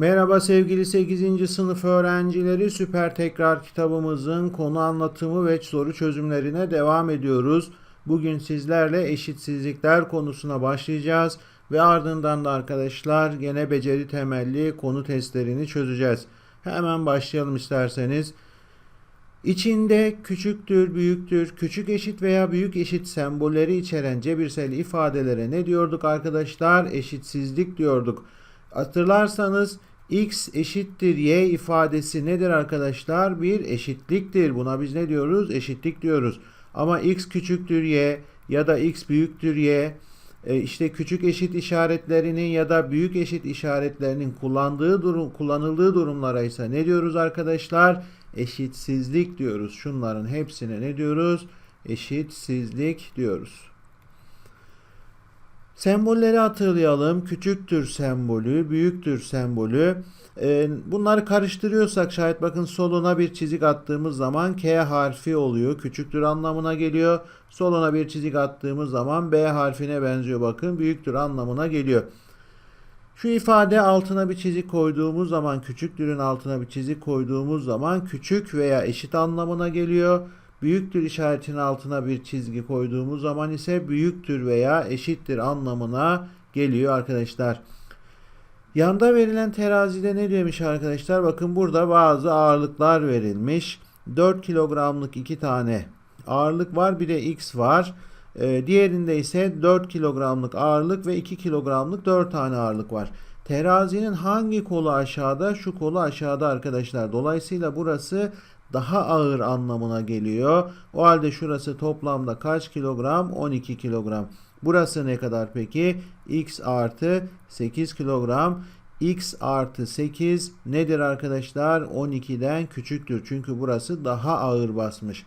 Merhaba sevgili 8. sınıf öğrencileri. Süper Tekrar kitabımızın konu anlatımı ve soru çözümlerine devam ediyoruz. Bugün sizlerle eşitsizlikler konusuna başlayacağız ve ardından da arkadaşlar gene beceri temelli konu testlerini çözeceğiz. Hemen başlayalım isterseniz. İçinde küçüktür, büyüktür, küçük eşit veya büyük eşit sembolleri içeren cebirsel ifadelere ne diyorduk arkadaşlar? Eşitsizlik diyorduk. Hatırlarsanız x eşittir y ifadesi nedir arkadaşlar? Bir eşitliktir. Buna biz ne diyoruz? Eşitlik diyoruz. Ama x küçüktür y ya da x büyüktür y e, işte küçük eşit işaretlerinin ya da büyük eşit işaretlerinin kullandığı durum kullanıldığı durumlara ise ne diyoruz arkadaşlar? Eşitsizlik diyoruz. Şunların hepsine ne diyoruz? Eşitsizlik diyoruz. Sembolleri hatırlayalım. Küçüktür sembolü, büyüktür sembolü. Ee, bunları karıştırıyorsak şayet bakın soluna bir çizik attığımız zaman K harfi oluyor. Küçüktür anlamına geliyor. Soluna bir çizik attığımız zaman B harfine benziyor bakın. Büyüktür anlamına geliyor. Şu ifade altına bir çizik koyduğumuz zaman küçüktürün altına bir çizik koyduğumuz zaman küçük veya eşit anlamına geliyor. Büyüktür işaretinin altına bir çizgi koyduğumuz zaman ise büyüktür veya eşittir anlamına geliyor arkadaşlar. Yanda verilen terazide ne demiş arkadaşlar? Bakın burada bazı ağırlıklar verilmiş. 4 kilogramlık iki tane ağırlık var. Bir de x var. Ee, diğerinde ise 4 kilogramlık ağırlık ve 2 kilogramlık 4 tane ağırlık var. Terazinin hangi kolu aşağıda? Şu kolu aşağıda arkadaşlar. Dolayısıyla burası daha ağır anlamına geliyor. O halde şurası toplamda kaç kilogram? 12 kilogram. Burası ne kadar peki? x artı 8 kilogram. x artı 8 nedir arkadaşlar? 12'den küçüktür. Çünkü burası daha ağır basmış.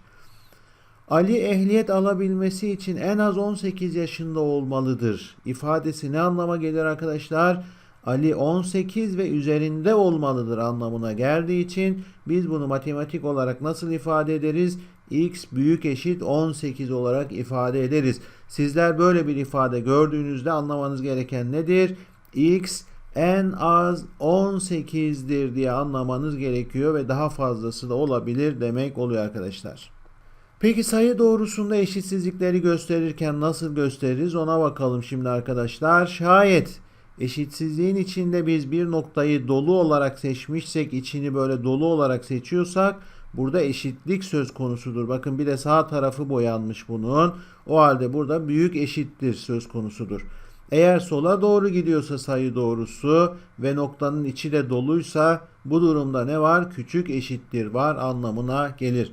Ali ehliyet alabilmesi için en az 18 yaşında olmalıdır. İfadesi ne anlama gelir arkadaşlar? Ali 18 ve üzerinde olmalıdır anlamına geldiği için biz bunu matematik olarak nasıl ifade ederiz? x büyük eşit 18 olarak ifade ederiz. Sizler böyle bir ifade gördüğünüzde anlamanız gereken nedir? x en az 18'dir diye anlamanız gerekiyor ve daha fazlası da olabilir demek oluyor arkadaşlar. Peki sayı doğrusunda eşitsizlikleri gösterirken nasıl gösteririz ona bakalım şimdi arkadaşlar. Şayet eşitsizliğin içinde biz bir noktayı dolu olarak seçmişsek içini böyle dolu olarak seçiyorsak burada eşitlik söz konusudur. Bakın bir de sağ tarafı boyanmış bunun. O halde burada büyük eşittir söz konusudur. Eğer sola doğru gidiyorsa sayı doğrusu ve noktanın içi de doluysa bu durumda ne var? Küçük eşittir var anlamına gelir.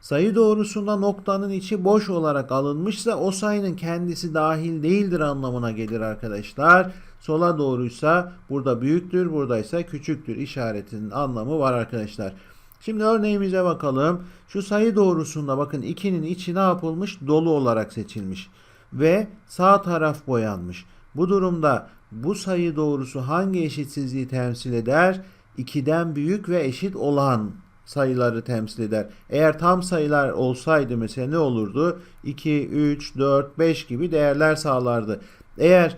Sayı doğrusunda noktanın içi boş olarak alınmışsa o sayının kendisi dahil değildir anlamına gelir arkadaşlar. Sola doğruysa burada büyüktür, buradaysa küçüktür işaretinin anlamı var arkadaşlar. Şimdi örneğimize bakalım. Şu sayı doğrusunda bakın 2'nin içi ne yapılmış? Dolu olarak seçilmiş. Ve sağ taraf boyanmış. Bu durumda bu sayı doğrusu hangi eşitsizliği temsil eder? 2'den büyük ve eşit olan sayıları temsil eder. Eğer tam sayılar olsaydı mesela ne olurdu? 2, 3, 4, 5 gibi değerler sağlardı. Eğer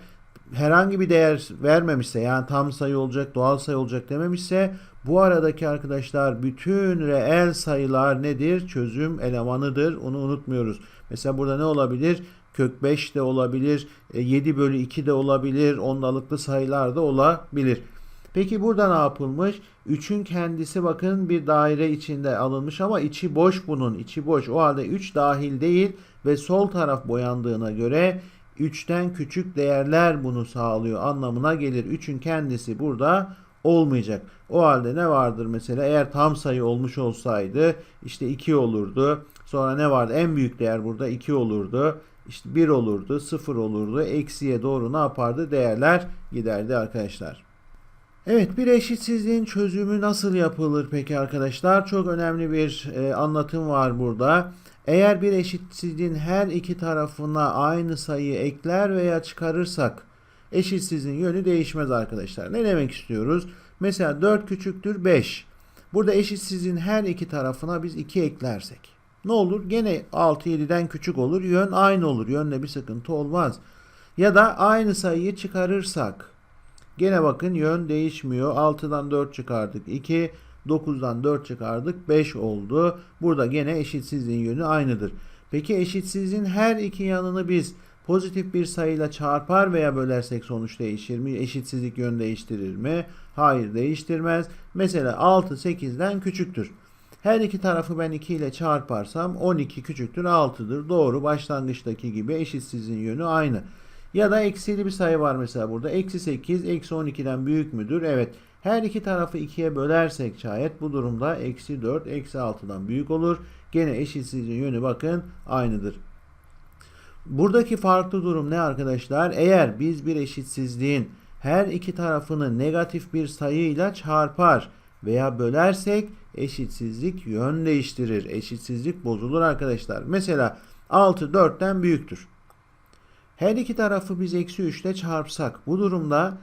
herhangi bir değer vermemişse yani tam sayı olacak, doğal sayı olacak dememişse bu aradaki arkadaşlar bütün reel sayılar nedir? Çözüm elemanıdır. Onu unutmuyoruz. Mesela burada ne olabilir? Kök 5 de olabilir, 7 bölü 2 de olabilir, ondalıklı sayılar da olabilir. Peki burada ne yapılmış? 3'ün kendisi bakın bir daire içinde alınmış ama içi boş bunun. içi boş. O halde 3 dahil değil ve sol taraf boyandığına göre 3'ten küçük değerler bunu sağlıyor anlamına gelir. 3'ün kendisi burada olmayacak. O halde ne vardır mesela eğer tam sayı olmuş olsaydı işte 2 olurdu. Sonra ne vardı? En büyük değer burada 2 olurdu. İşte 1 olurdu, 0 olurdu. Eksiye doğru ne yapardı? Değerler giderdi arkadaşlar. Evet bir eşitsizliğin çözümü nasıl yapılır peki arkadaşlar? Çok önemli bir e, anlatım var burada. Eğer bir eşitsizliğin her iki tarafına aynı sayıyı ekler veya çıkarırsak eşitsizliğin yönü değişmez arkadaşlar. Ne demek istiyoruz? Mesela 4 küçüktür 5. Burada eşitsizliğin her iki tarafına biz 2 eklersek. Ne olur? Gene 6 7'den küçük olur. Yön aynı olur. Yönle bir sıkıntı olmaz. Ya da aynı sayıyı çıkarırsak Gene bakın yön değişmiyor. 6'dan 4 çıkardık 2. 9'dan 4 çıkardık 5 oldu. Burada gene eşitsizliğin yönü aynıdır. Peki eşitsizliğin her iki yanını biz pozitif bir sayıyla çarpar veya bölersek sonuç değişir mi? Eşitsizlik yön değiştirir mi? Hayır değiştirmez. Mesela 6 8'den küçüktür. Her iki tarafı ben 2 ile çarparsam 12 küçüktür 6'dır. Doğru başlangıçtaki gibi eşitsizliğin yönü aynı. Ya da eksili bir sayı var mesela burada. Eksi 8 eksi 12'den büyük müdür? Evet. Her iki tarafı 2'ye bölersek şayet bu durumda eksi 4 eksi 6'dan büyük olur. Gene eşitsizliğin yönü bakın aynıdır. Buradaki farklı durum ne arkadaşlar? Eğer biz bir eşitsizliğin her iki tarafını negatif bir sayıyla çarpar veya bölersek eşitsizlik yön değiştirir. Eşitsizlik bozulur arkadaşlar. Mesela 6 4'ten büyüktür. Her iki tarafı biz eksi 3 ile çarpsak bu durumda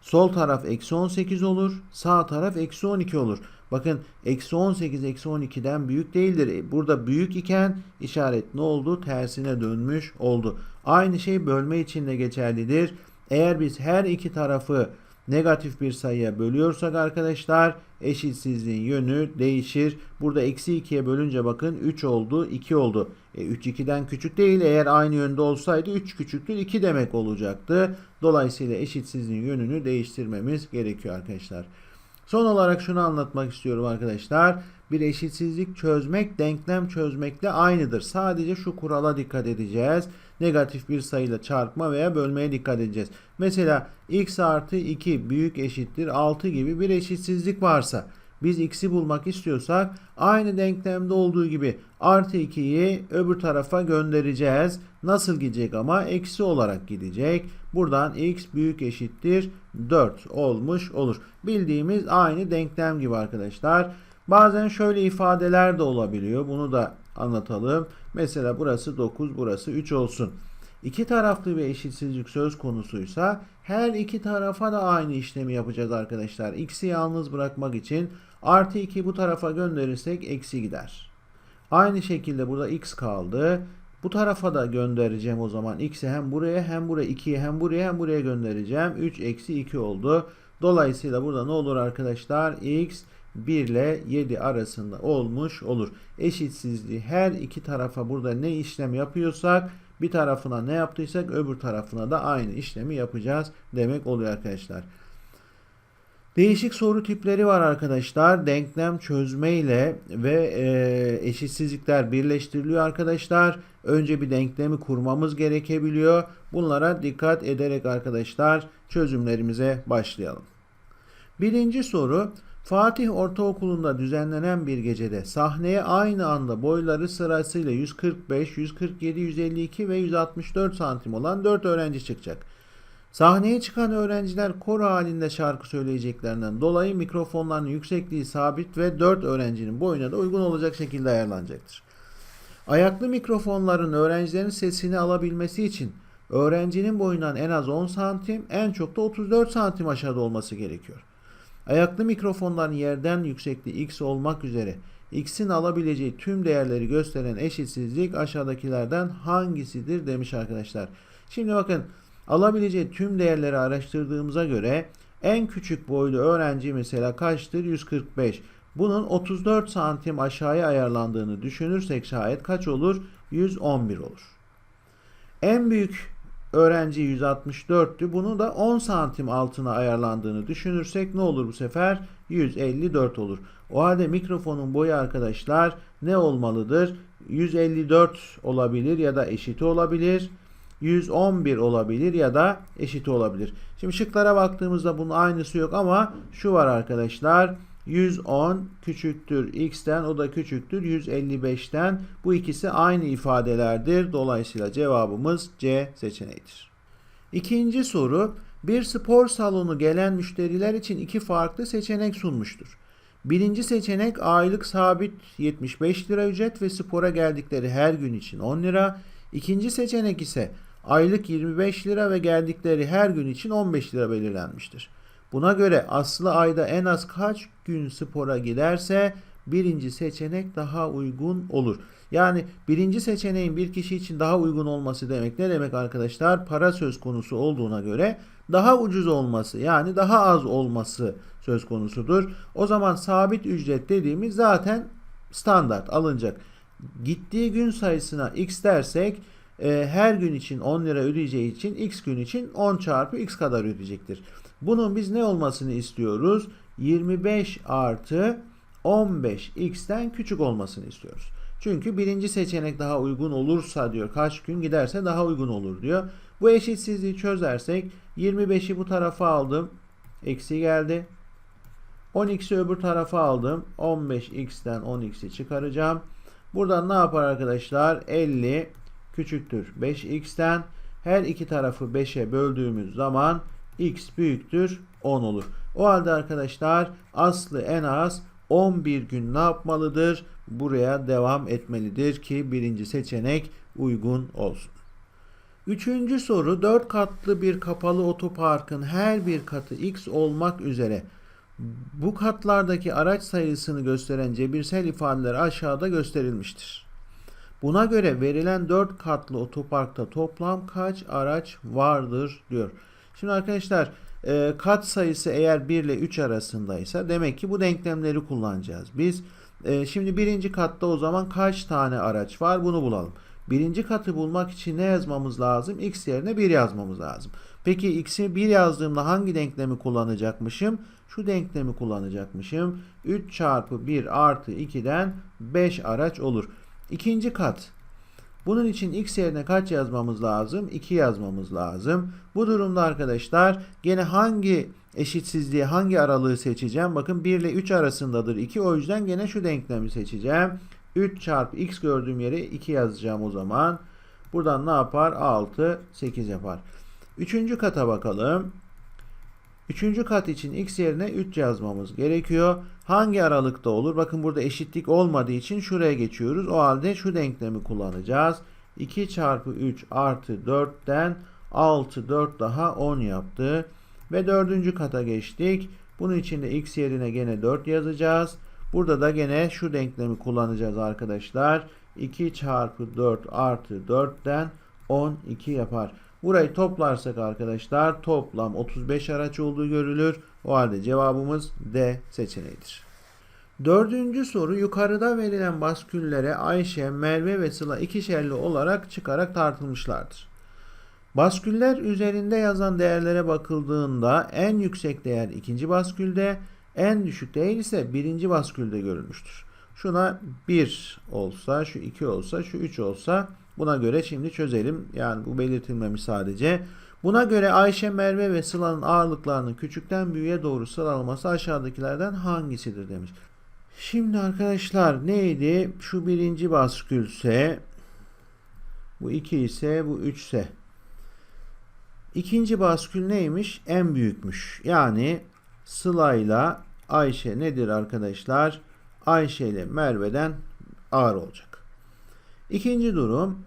sol taraf eksi 18 olur. Sağ taraf eksi 12 olur. Bakın eksi 18 eksi 12'den büyük değildir. E, Burada büyük iken işaret ne oldu? Tersine dönmüş oldu. Aynı şey bölme için de geçerlidir. Eğer biz her iki tarafı negatif bir sayıya bölüyorsak arkadaşlar eşitsizliğin yönü değişir. Burada eksi 2'ye bölünce bakın 3 oldu 2 oldu. E, 3 2'den küçük değil eğer aynı yönde olsaydı 3 küçüktür 2 demek olacaktı. Dolayısıyla eşitsizliğin yönünü değiştirmemiz gerekiyor arkadaşlar. Son olarak şunu anlatmak istiyorum arkadaşlar. Bir eşitsizlik çözmek denklem çözmekle aynıdır. Sadece şu kurala dikkat edeceğiz. Negatif bir sayıyla çarpma veya bölmeye dikkat edeceğiz. Mesela x artı 2 büyük eşittir 6 gibi bir eşitsizlik varsa biz x'i bulmak istiyorsak aynı denklemde olduğu gibi artı 2'yi öbür tarafa göndereceğiz. Nasıl gidecek ama? Eksi olarak gidecek. Buradan x büyük eşittir 4 olmuş olur. Bildiğimiz aynı denklem gibi arkadaşlar. Bazen şöyle ifadeler de olabiliyor. Bunu da anlatalım. Mesela burası 9, burası 3 olsun. İki taraflı bir eşitsizlik söz konusuysa her iki tarafa da aynı işlemi yapacağız arkadaşlar. X'i yalnız bırakmak için artı 2 bu tarafa gönderirsek eksi gider. Aynı şekilde burada x kaldı. Bu tarafa da göndereceğim o zaman. X'i hem buraya hem buraya 2'yi hem buraya hem buraya göndereceğim. 3 eksi 2 oldu. Dolayısıyla burada ne olur arkadaşlar? X 1 ile 7 arasında olmuş olur. Eşitsizliği her iki tarafa burada ne işlem yapıyorsak bir tarafına ne yaptıysak öbür tarafına da aynı işlemi yapacağız demek oluyor arkadaşlar. Değişik soru tipleri var arkadaşlar. Denklem çözme ile ve e, eşitsizlikler birleştiriliyor arkadaşlar. Önce bir denklemi kurmamız gerekebiliyor. Bunlara dikkat ederek arkadaşlar çözümlerimize başlayalım. Birinci soru Fatih Ortaokulu'nda düzenlenen bir gecede sahneye aynı anda boyları sırasıyla 145, 147, 152 ve 164 santim olan 4 öğrenci çıkacak. Sahneye çıkan öğrenciler koro halinde şarkı söyleyeceklerinden dolayı mikrofonların yüksekliği sabit ve 4 öğrencinin boyuna da uygun olacak şekilde ayarlanacaktır. Ayaklı mikrofonların öğrencilerin sesini alabilmesi için öğrencinin boyundan en az 10 santim, en çok da 34 santim aşağıda olması gerekiyor. Ayaklı mikrofonların yerden yüksekliği x olmak üzere x'in alabileceği tüm değerleri gösteren eşitsizlik aşağıdakilerden hangisidir demiş arkadaşlar. Şimdi bakın alabileceği tüm değerleri araştırdığımıza göre en küçük boylu öğrenci mesela kaçtır? 145. Bunun 34 santim aşağıya ayarlandığını düşünürsek şayet kaç olur? 111 olur. En büyük öğrenci 164'tü. Bunu da 10 santim altına ayarlandığını düşünürsek ne olur bu sefer? 154 olur. O halde mikrofonun boyu arkadaşlar ne olmalıdır? 154 olabilir ya da eşiti olabilir. 111 olabilir ya da eşiti olabilir. Şimdi şıklara baktığımızda bunun aynısı yok ama şu var arkadaşlar. 110 küçüktür x'ten o da küçüktür 155'ten. Bu ikisi aynı ifadelerdir. Dolayısıyla cevabımız C seçeneğidir. İkinci soru bir spor salonu gelen müşteriler için iki farklı seçenek sunmuştur. Birinci seçenek aylık sabit 75 lira ücret ve spora geldikleri her gün için 10 lira. İkinci seçenek ise aylık 25 lira ve geldikleri her gün için 15 lira belirlenmiştir. Buna göre Aslı ayda en az kaç gün spora giderse birinci seçenek daha uygun olur. Yani birinci seçeneğin bir kişi için daha uygun olması demek ne demek arkadaşlar? Para söz konusu olduğuna göre daha ucuz olması yani daha az olması söz konusudur. O zaman sabit ücret dediğimiz zaten standart alınacak. Gittiği gün sayısına x dersek e, her gün için 10 lira ödeyeceği için x gün için 10 çarpı x kadar ödeyecektir. Bunun biz ne olmasını istiyoruz? 25 artı 15x'ten küçük olmasını istiyoruz. Çünkü birinci seçenek daha uygun olursa diyor kaç gün giderse daha uygun olur diyor. Bu eşitsizliği çözersek 25'i bu tarafa aldım. Eksi geldi. 10x'i öbür tarafa aldım. 15x'ten 10x'i çıkaracağım. Buradan ne yapar arkadaşlar? 50 küçüktür 5x'ten. Her iki tarafı 5'e böldüğümüz zaman x büyüktür 10 olur. O halde arkadaşlar aslı en az 11 gün ne yapmalıdır? Buraya devam etmelidir ki birinci seçenek uygun olsun. Üçüncü soru 4 katlı bir kapalı otoparkın her bir katı x olmak üzere bu katlardaki araç sayısını gösteren cebirsel ifadeler aşağıda gösterilmiştir. Buna göre verilen 4 katlı otoparkta toplam kaç araç vardır diyor. Şimdi arkadaşlar e, kat sayısı eğer 1 ile 3 arasındaysa demek ki bu denklemleri kullanacağız. Biz e, şimdi birinci katta o zaman kaç tane araç var bunu bulalım. Birinci katı bulmak için ne yazmamız lazım? X yerine 1 yazmamız lazım. Peki x'i 1 yazdığımda hangi denklemi kullanacakmışım? Şu denklemi kullanacakmışım. 3 çarpı 1 artı 2'den 5 araç olur. İkinci kat. Bunun için x yerine kaç yazmamız lazım? 2 yazmamız lazım. Bu durumda arkadaşlar gene hangi eşitsizliği hangi aralığı seçeceğim? Bakın 1 ile 3 arasındadır 2. O yüzden gene şu denklemi seçeceğim. 3 çarpı x gördüğüm yere 2 yazacağım o zaman. Buradan ne yapar? 6, 8 yapar. Üçüncü kata bakalım. Üçüncü kat için x yerine 3 yazmamız gerekiyor. Hangi aralıkta olur? Bakın burada eşitlik olmadığı için şuraya geçiyoruz. O halde şu denklemi kullanacağız. 2 çarpı 3 artı 4'ten 6 4 daha 10 yaptı. Ve dördüncü kata geçtik. Bunun için de x yerine gene 4 yazacağız. Burada da gene şu denklemi kullanacağız arkadaşlar. 2 çarpı 4 artı 4'ten 12 yapar. Burayı toplarsak arkadaşlar toplam 35 araç olduğu görülür. O halde cevabımız D seçeneğidir. Dördüncü soru yukarıda verilen basküllere Ayşe, Merve ve Sıla ikişerli olarak çıkarak tartılmışlardır. Basküller üzerinde yazan değerlere bakıldığında en yüksek değer ikinci baskülde, en düşük değer ise birinci baskülde görülmüştür. Şuna 1 olsa, şu 2 olsa, şu 3 olsa buna göre şimdi çözelim. Yani bu belirtilmemiş sadece. Buna göre Ayşe, Merve ve Sıla'nın ağırlıklarının küçükten büyüğe doğru sıralaması aşağıdakilerden hangisidir demiş. Şimdi arkadaşlar neydi? Şu birinci baskülse bu 2 ise bu 3 ise İkinci baskül neymiş? En büyükmüş. Yani Sıla ile Ayşe nedir arkadaşlar? Ayşe ile Merve'den ağır olacak. İkinci durum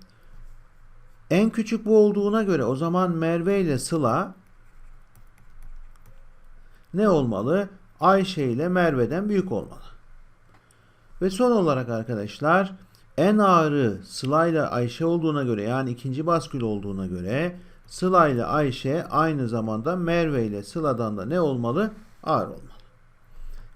en küçük bu olduğuna göre o zaman Merve ile Sıla ne olmalı? Ayşe ile Merve'den büyük olmalı. Ve son olarak arkadaşlar en ağırı Sıla ile Ayşe olduğuna göre yani ikinci baskül olduğuna göre Sıla ile Ayşe aynı zamanda Merve ile Sıla'dan da ne olmalı? Ağır olmalı.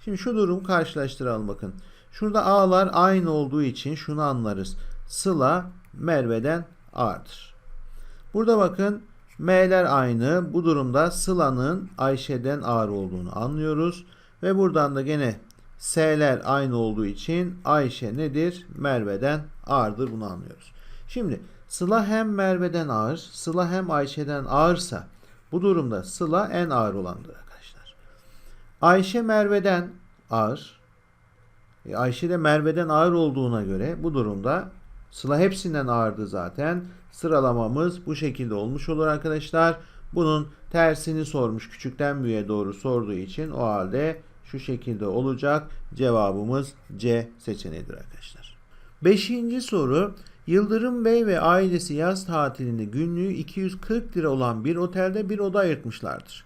Şimdi şu durum karşılaştıralım bakın. Şurada A'lar aynı olduğu için şunu anlarız. Sıla Merve'den ağırdır. Burada bakın M'ler aynı. Bu durumda Sıla'nın Ayşe'den ağır olduğunu anlıyoruz. Ve buradan da gene S'ler aynı olduğu için Ayşe nedir? Merve'den ağırdır bunu anlıyoruz. Şimdi Sıla hem Merve'den ağır, Sıla hem Ayşe'den ağırsa bu durumda Sıla en ağır olandır arkadaşlar. Ayşe Merve'den ağır. E Ayşe de Merve'den ağır olduğuna göre bu durumda Sıla hepsinden ağırdı zaten. Sıralamamız bu şekilde olmuş olur arkadaşlar. Bunun tersini sormuş küçükten büyüğe doğru sorduğu için o halde şu şekilde olacak. Cevabımız C seçeneğidir arkadaşlar. Beşinci soru Yıldırım Bey ve ailesi yaz tatilinde günlüğü 240 lira olan bir otelde bir oda ayırtmışlardır.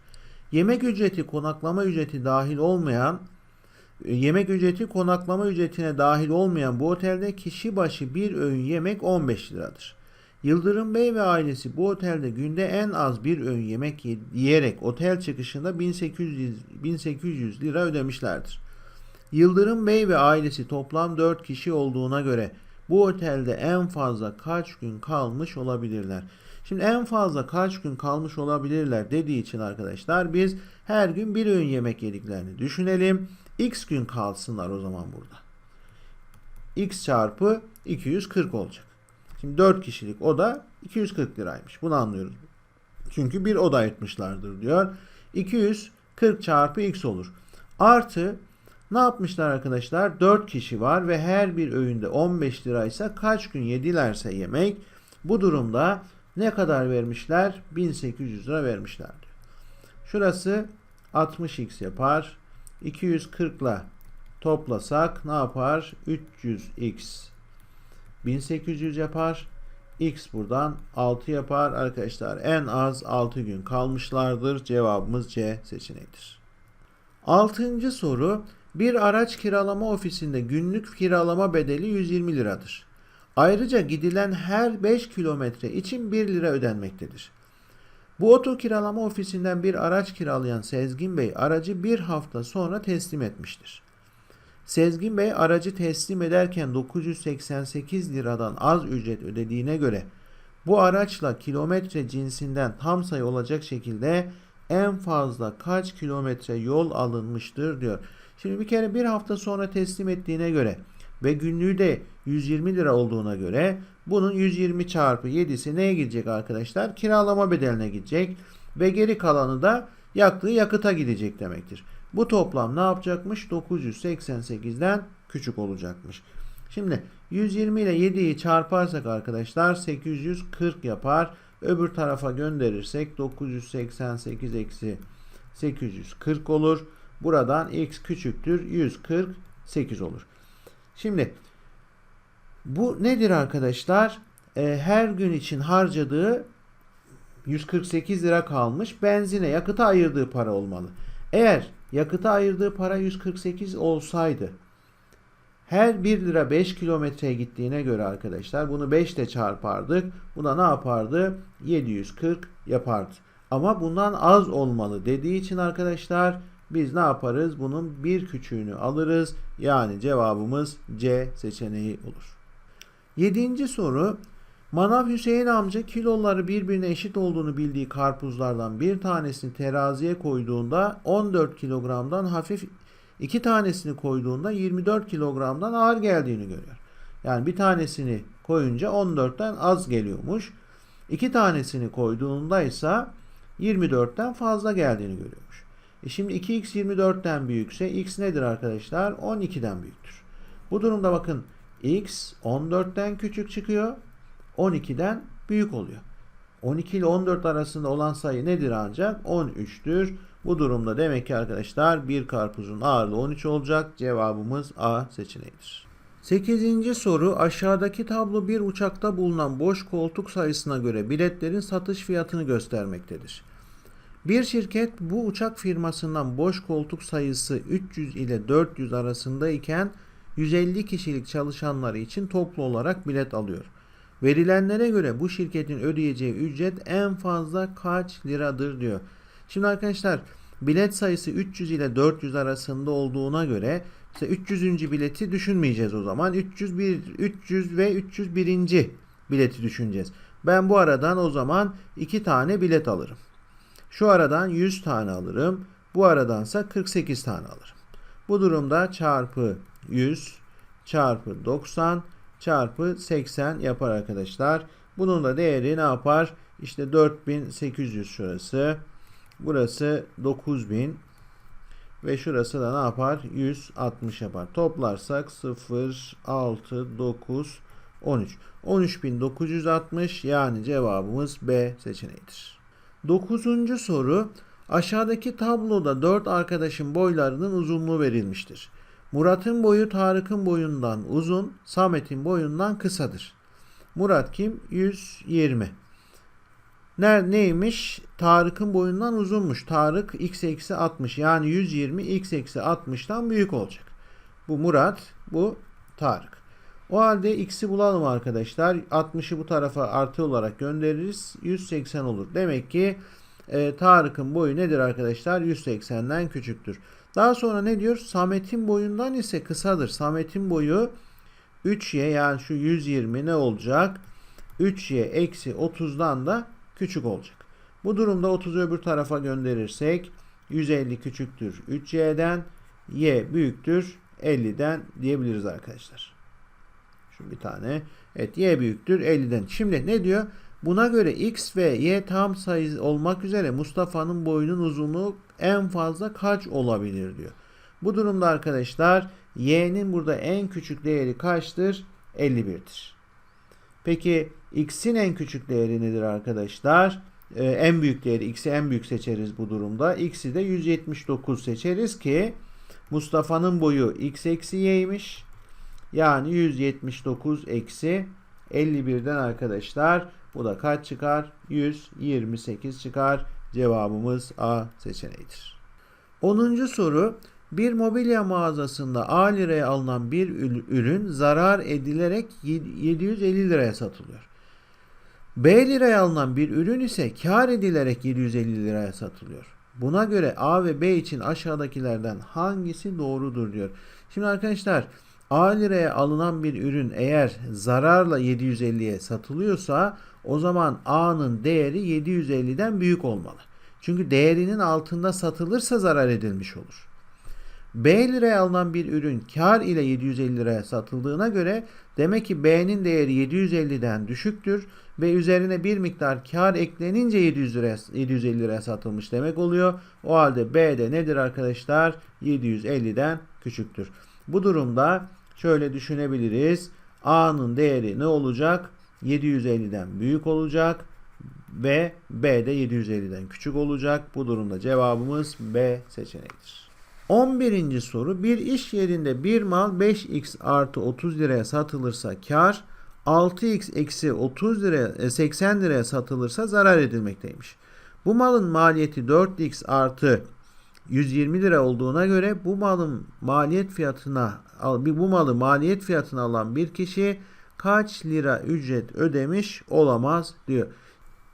Yemek ücreti, konaklama ücreti dahil olmayan Yemek ücreti konaklama ücretine dahil olmayan bu otelde kişi başı bir öğün yemek 15 liradır. Yıldırım Bey ve ailesi bu otelde günde en az bir öğün yemek ye- yiyerek otel çıkışında 1800, 1800 lira ödemişlerdir. Yıldırım Bey ve ailesi toplam 4 kişi olduğuna göre bu otelde en fazla kaç gün kalmış olabilirler? Şimdi en fazla kaç gün kalmış olabilirler dediği için arkadaşlar biz her gün bir öğün yemek yediklerini düşünelim. X gün kalsınlar o zaman burada. X çarpı 240 olacak. Şimdi 4 kişilik oda 240 liraymış. Bunu anlıyoruz. Çünkü bir oda ayırtmışlardır diyor. 240 çarpı x olur. Artı ne yapmışlar arkadaşlar? 4 kişi var ve her bir öğünde 15 liraysa kaç gün yedilerse yemek bu durumda ne kadar vermişler? 1800 lira vermişler diyor. Şurası 60x yapar. 240 ile toplasak ne yapar? 300x 1800 yapar. X buradan 6 yapar. Arkadaşlar en az 6 gün kalmışlardır. Cevabımız C seçeneğidir. Altıncı soru. Bir araç kiralama ofisinde günlük kiralama bedeli 120 liradır. Ayrıca gidilen her 5 kilometre için 1 lira ödenmektedir. Bu oto kiralama ofisinden bir araç kiralayan Sezgin Bey aracı bir hafta sonra teslim etmiştir. Sezgin Bey aracı teslim ederken 988 liradan az ücret ödediğine göre bu araçla kilometre cinsinden tam sayı olacak şekilde en fazla kaç kilometre yol alınmıştır diyor. Şimdi bir kere bir hafta sonra teslim ettiğine göre ve günlüğü de 120 lira olduğuna göre bunun 120 çarpı 7'si neye gidecek arkadaşlar? Kiralama bedeline gidecek ve geri kalanı da yaktığı yakıta gidecek demektir. Bu toplam ne yapacakmış? 988'den küçük olacakmış. Şimdi 120 ile 7'yi çarparsak arkadaşlar 840 yapar. Öbür tarafa gönderirsek 988 eksi 840 olur. Buradan x küçüktür 148 olur. Şimdi bu nedir arkadaşlar? Ee, her gün için harcadığı 148 lira kalmış. Benzine, yakıta ayırdığı para olmalı. Eğer yakıta ayırdığı para 148 olsaydı her 1 lira 5 kilometreye gittiğine göre arkadaşlar bunu 5 ile çarpardık. Buna ne yapardı? 740 yapardı. Ama bundan az olmalı dediği için arkadaşlar biz ne yaparız? Bunun bir küçüğünü alırız. Yani cevabımız C seçeneği olur. Yedinci soru. Manav Hüseyin amca kiloları birbirine eşit olduğunu bildiği karpuzlardan bir tanesini teraziye koyduğunda 14 kilogramdan hafif iki tanesini koyduğunda 24 kilogramdan ağır geldiğini görüyor. Yani bir tanesini koyunca 14'ten az geliyormuş. İki tanesini koyduğunda ise 24'ten fazla geldiğini görüyormuş. E şimdi 2x 24'ten büyükse x nedir arkadaşlar? 12'den büyüktür. Bu durumda bakın x 14'ten küçük çıkıyor. 12'den büyük oluyor. 12 ile 14 arasında olan sayı nedir ancak? 13'tür. Bu durumda demek ki arkadaşlar bir karpuzun ağırlığı 13 olacak. Cevabımız A seçeneğidir. 8. soru aşağıdaki tablo bir uçakta bulunan boş koltuk sayısına göre biletlerin satış fiyatını göstermektedir. Bir şirket bu uçak firmasından boş koltuk sayısı 300 ile 400 arasındayken 150 kişilik çalışanları için toplu olarak bilet alıyor. Verilenlere göre bu şirketin ödeyeceği ücret en fazla kaç liradır diyor. Şimdi arkadaşlar bilet sayısı 300 ile 400 arasında olduğuna göre işte 300. bileti düşünmeyeceğiz o zaman. 301 300 ve 301. bileti düşüneceğiz. Ben bu aradan o zaman 2 tane bilet alırım. Şu aradan 100 tane alırım. Bu aradansa 48 tane alırım. Bu durumda çarpı 100 çarpı 90 çarpı 80 yapar arkadaşlar. Bunun da değeri ne yapar? İşte 4800 şurası. Burası 9000 ve şurası da ne yapar? 160 yapar. Toplarsak 0 6 9 13. 13960 yani cevabımız B seçeneğidir. 9. soru aşağıdaki tabloda 4 arkadaşın boylarının uzunluğu verilmiştir. Murat'ın boyu Tarık'ın boyundan uzun, Samet'in boyundan kısadır. Murat kim? 120. Ne, neymiş? Tarık'ın boyundan uzunmuş. Tarık x eksi 60 yani 120 x eksi 60'tan büyük olacak. Bu Murat, bu Tarık. O halde x'i bulalım arkadaşlar. 60'ı bu tarafa artı olarak göndeririz. 180 olur. Demek ki e, Tarık'ın boyu nedir arkadaşlar? 180'den küçüktür. Daha sonra ne diyor? Samet'in boyundan ise kısadır. Samet'in boyu 3y yani şu 120 ne olacak? 3y eksi 30'dan da küçük olacak. Bu durumda 30'u öbür tarafa gönderirsek 150 küçüktür 3y'den y büyüktür 50'den diyebiliriz arkadaşlar. Şu bir tane. Evet y büyüktür 50'den. Şimdi ne diyor? Buna göre x ve y tam sayı olmak üzere Mustafa'nın boyunun uzunluğu en fazla kaç olabilir diyor. Bu durumda arkadaşlar y'nin burada en küçük değeri kaçtır? 51'dir. Peki x'in en küçük değeri nedir arkadaşlar? Ee, en büyük değeri x'i en büyük seçeriz bu durumda. x'i de 179 seçeriz ki Mustafa'nın boyu x eksi y'ymiş. Yani 179 eksi 51'den arkadaşlar bu da kaç çıkar? 128 çıkar. Cevabımız A seçeneğidir. 10. soru bir mobilya mağazasında A liraya alınan bir ürün zarar edilerek 750 liraya satılıyor. B liraya alınan bir ürün ise kar edilerek 750 liraya satılıyor. Buna göre A ve B için aşağıdakilerden hangisi doğrudur diyor. Şimdi arkadaşlar A liraya alınan bir ürün eğer zararla 750'ye satılıyorsa o zaman A'nın değeri 750'den büyük olmalı. Çünkü değerinin altında satılırsa zarar edilmiş olur. B liraya alınan bir ürün kar ile 750 liraya satıldığına göre demek ki B'nin değeri 750'den düşüktür ve üzerine bir miktar kar eklenince 700 liraya, 750 liraya satılmış demek oluyor. O halde B de nedir arkadaşlar? 750'den küçüktür. Bu durumda şöyle düşünebiliriz. A'nın değeri ne olacak? 750'den büyük olacak ve B de 750'den küçük olacak. Bu durumda cevabımız B seçeneğidir. 11. soru bir iş yerinde bir mal 5x artı 30 liraya satılırsa kar 6x eksi 30 liraya 80 liraya satılırsa zarar edilmekteymiş. Bu malın maliyeti 4x artı 120 lira olduğuna göre bu malın maliyet fiyatına bu malı maliyet fiyatına alan bir kişi kaç lira ücret ödemiş olamaz diyor.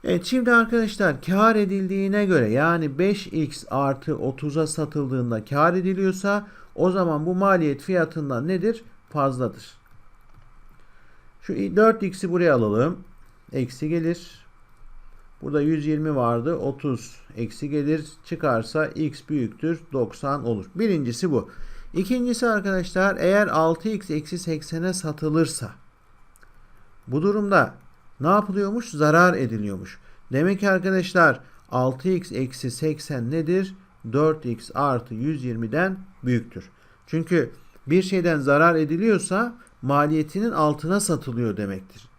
Evet şimdi arkadaşlar kar edildiğine göre yani 5x artı 30'a satıldığında kar ediliyorsa o zaman bu maliyet fiyatından nedir? Fazladır. Şu 4x'i buraya alalım. Eksi gelir. Burada 120 vardı. 30 eksi gelir. Çıkarsa x büyüktür. 90 olur. Birincisi bu. İkincisi arkadaşlar eğer 6x eksi 80'e satılırsa bu durumda ne yapılıyormuş? Zarar ediliyormuş. Demek ki arkadaşlar 6x eksi 80 nedir? 4x artı 120'den büyüktür. Çünkü bir şeyden zarar ediliyorsa maliyetinin altına satılıyor demektir.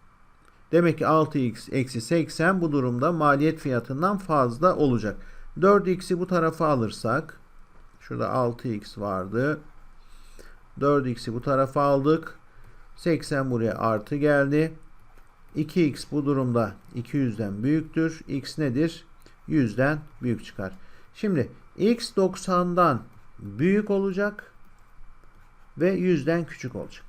Demek ki 6x eksi 80 bu durumda maliyet fiyatından fazla olacak. 4x'i bu tarafa alırsak şurada 6x vardı. 4x'i bu tarafa aldık. 80 buraya artı geldi. 2x bu durumda 200'den büyüktür. x nedir? 100'den büyük çıkar. Şimdi x 90'dan büyük olacak ve 100'den küçük olacak.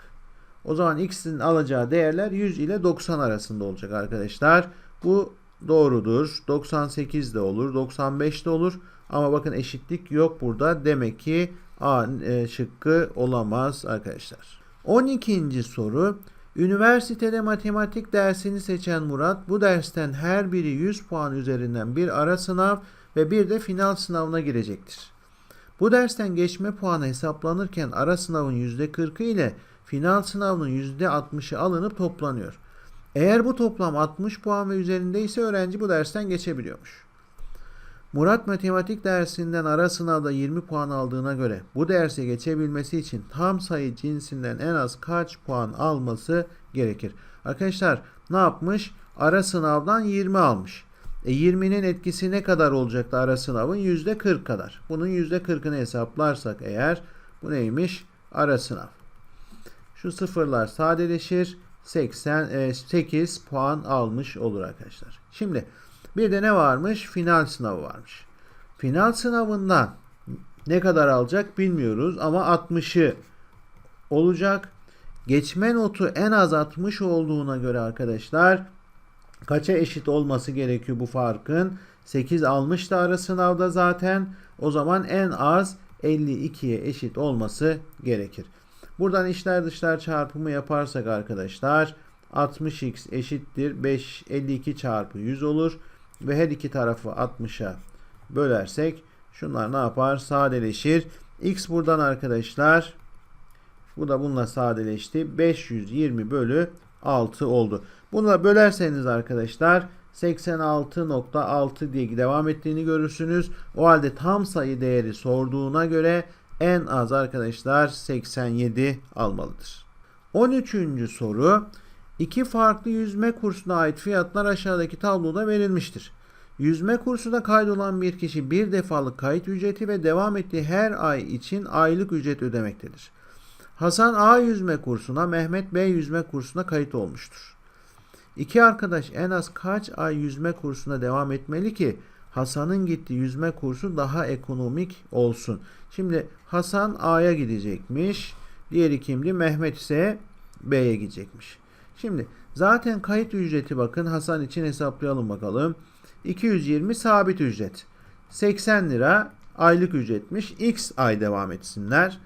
O zaman x'in alacağı değerler 100 ile 90 arasında olacak arkadaşlar. Bu doğrudur. 98 de olur, 95 de olur. Ama bakın eşitlik yok burada. Demek ki A e, şıkkı olamaz arkadaşlar. 12. soru. Üniversitede matematik dersini seçen Murat bu dersten her biri 100 puan üzerinden bir ara sınav ve bir de final sınavına girecektir. Bu dersten geçme puanı hesaplanırken ara sınavın %40'ı ile final sınavının %60'ı alınıp toplanıyor. Eğer bu toplam 60 puan ve üzerindeyse öğrenci bu dersten geçebiliyormuş. Murat matematik dersinden ara sınavda 20 puan aldığına göre bu derse geçebilmesi için tam sayı cinsinden en az kaç puan alması gerekir? Arkadaşlar ne yapmış? Ara sınavdan 20 almış. E 20'nin etkisi ne kadar olacaktı ara sınavın? %40 kadar. Bunun %40'ını hesaplarsak eğer bu neymiş? Ara sınav. Şu sıfırlar sadeleşir. 88 puan almış olur arkadaşlar. Şimdi bir de ne varmış? Final sınavı varmış. Final sınavından ne kadar alacak bilmiyoruz ama 60'ı olacak. Geçme notu en az 60 olduğuna göre arkadaşlar kaça eşit olması gerekiyor bu farkın? 8 almıştı ara sınavda zaten. O zaman en az 52'ye eşit olması gerekir. Buradan içler dışlar çarpımı yaparsak arkadaşlar 60x eşittir 5 52 çarpı 100 olur ve her iki tarafı 60'a bölersek şunlar ne yapar? Sadeleşir. X buradan arkadaşlar bu da bununla sadeleşti. 520 bölü 6 oldu. Bunu da bölerseniz arkadaşlar 86.6 diye devam ettiğini görürsünüz. O halde tam sayı değeri sorduğuna göre en az arkadaşlar 87 almalıdır. 13. soru. İki farklı yüzme kursuna ait fiyatlar aşağıdaki tabloda verilmiştir. Yüzme kursuna kaydolan bir kişi bir defalık kayıt ücreti ve devam ettiği her ay için aylık ücret ödemektedir. Hasan A yüzme kursuna, Mehmet B yüzme kursuna kayıt olmuştur. İki arkadaş en az kaç ay yüzme kursuna devam etmeli ki Hasan'ın gittiği yüzme kursu daha ekonomik olsun. Şimdi Hasan A'ya gidecekmiş. Diğeri kimdi? Mehmet ise B'ye gidecekmiş. Şimdi zaten kayıt ücreti bakın Hasan için hesaplayalım bakalım. 220 sabit ücret. 80 lira aylık ücretmiş. X ay devam etsinler.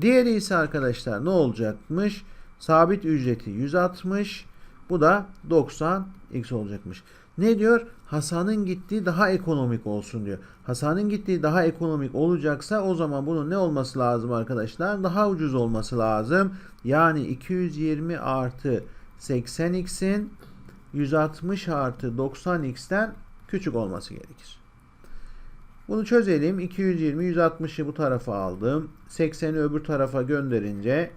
Diğeri ise arkadaşlar ne olacakmış? Sabit ücreti 160. Bu da 90 X olacakmış. Ne diyor? Hasan'ın gittiği daha ekonomik olsun diyor. Hasan'ın gittiği daha ekonomik olacaksa o zaman bunun ne olması lazım arkadaşlar? Daha ucuz olması lazım. Yani 220 artı 80x'in 160 artı 90x'ten küçük olması gerekir. Bunu çözelim. 220, 160'ı bu tarafa aldım. 80'i öbür tarafa gönderince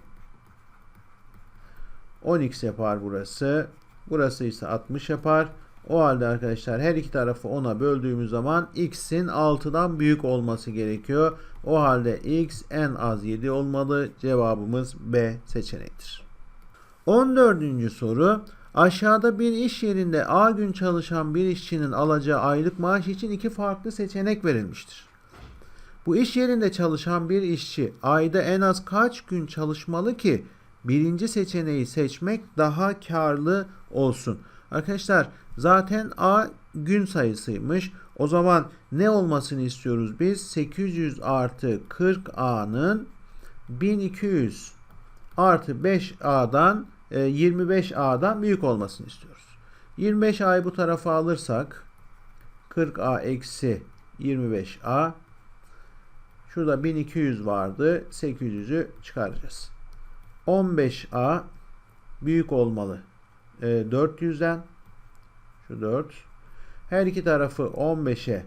10x yapar burası. Burası ise 60 yapar. O halde arkadaşlar her iki tarafı 10'a böldüğümüz zaman x'in 6'dan büyük olması gerekiyor. O halde x en az 7 olmalı. Cevabımız B seçeneğidir. 14. soru. Aşağıda bir iş yerinde A gün çalışan bir işçinin alacağı aylık maaş için iki farklı seçenek verilmiştir. Bu iş yerinde çalışan bir işçi ayda en az kaç gün çalışmalı ki birinci seçeneği seçmek daha karlı olsun. Arkadaşlar zaten A gün sayısıymış. O zaman ne olmasını istiyoruz biz? 800 artı 40A'nın 1200 artı 5A'dan 25A'dan büyük olmasını istiyoruz. 25A'yı bu tarafa alırsak 40A eksi 25A şurada 1200 vardı. 800'ü çıkaracağız. 15A büyük olmalı. 400'den şu 4 her iki tarafı 15'e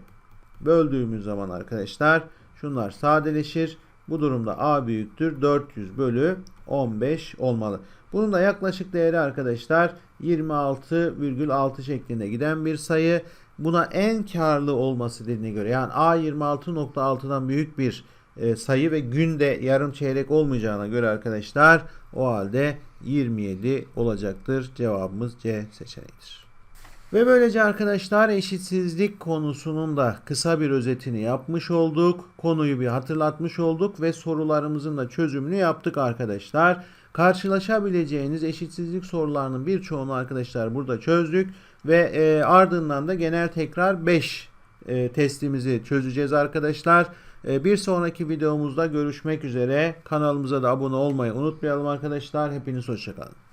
böldüğümüz zaman arkadaşlar şunlar sadeleşir. Bu durumda A büyüktür. 400 bölü 15 olmalı. Bunun da yaklaşık değeri arkadaşlar 26,6 şeklinde giden bir sayı. Buna en karlı olması dediğine göre yani A 26.6'dan büyük bir e, sayı ve günde yarım çeyrek olmayacağına göre arkadaşlar o halde 27 olacaktır. Cevabımız C seçeneğidir. Ve böylece arkadaşlar eşitsizlik konusunun da kısa bir özetini yapmış olduk. Konuyu bir hatırlatmış olduk ve sorularımızın da çözümünü yaptık arkadaşlar. Karşılaşabileceğiniz eşitsizlik sorularının birçoğunu arkadaşlar burada çözdük ve e, ardından da genel tekrar 5 e, testimizi çözeceğiz arkadaşlar. E, bir sonraki videomuzda görüşmek üzere. Kanalımıza da abone olmayı unutmayalım arkadaşlar. Hepiniz hoşçakalın.